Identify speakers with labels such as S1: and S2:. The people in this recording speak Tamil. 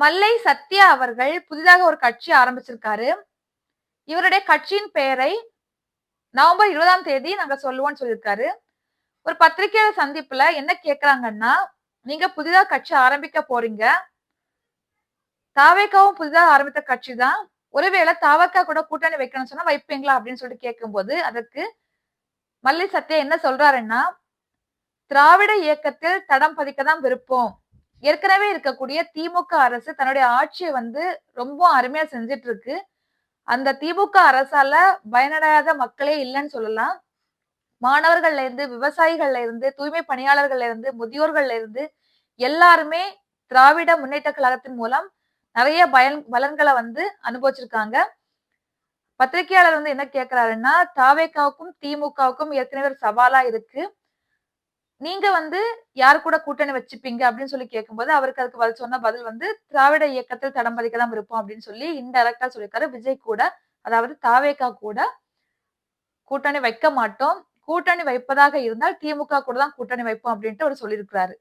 S1: மல்லை சத்யா அவர்கள் புதிதாக ஒரு கட்சி ஆரம்பிச்சிருக்காரு. இவருடைய கட்சியின் பெயரை நவம்பர் இருபதாம் தேதி நாங்க சொல்லுவோம்னு சொல்லியிருக்காரு. ஒரு பத்திரிகையாளர் சந்திப்புல என்ன கேக்குறாங்கன்னா நீங்க புதிதாக கட்சி ஆரம்பிக்க போறீங்க. தாவேக்காவும் புதிதாக ஆரம்பித்த கட்சி தான். ஒருவேளை தாவக்கா கூட கூட்டணி வைக்கணும்னு சொன்னா வைப்பீங்களா அப்படின்னு சொல்லிட்டு கேட்கும்போது அதற்கு மல்லை சத்யா என்ன சொல்றாருன்னா திராவிட இயக்கத்தில் தடம் பதிக்க தான் விருப்பம். ஏற்கனவே இருக்கக்கூடிய திமுக அரசு தன்னுடைய ஆட்சியை வந்து ரொம்ப அருமையா செஞ்சுட்டு இருக்கு அந்த திமுக அரசால பயனடையாத மக்களே இல்லைன்னு சொல்லலாம். மாணவர்கள்ல இருந்து விவசாயிகள்ல இருந்து தூய்மை பணியாளர்கள்ல இருந்து முதியோர்கள்ல இருந்து எல்லாருமே திராவிட முன்னேற்ற கழகத்தின் மூலம் நிறைய பயன் பலன்களை வந்து அனுபவிச்சிருக்காங்க. பத்திரிகையாளர் வந்து என்ன கேட்கிறாருன்னா தாவேக்காவுக்கும் திமுகவுக்கும் ஏற்கனவே ஒரு சவாலா இருக்கு. நீங்க வந்து யார் கூட கூட்டணி வச்சுப்பீங்க அப்படின்னு சொல்லி கேட்கும்போது அவருக்கு அதுக்கு பதில் சொன்ன பதில் வந்து திராவிட இயக்கத்தில் தடம் பதிக்க தான் இருப்போம் அப்படின்னு சொல்லி இன்டெரக்டா சொல்லியிருக்காரு. விஜய் கூட அதாவது தாவேக்கா கூட கூட்டணி வைக்க மாட்டோம். கூட்டணி வைப்பதாக இருந்தால் திமுக கூட தான் கூட்டணி வைப்போம் அப்படின்ட்டு அவர் சொல்லியிருக்கிறாரு.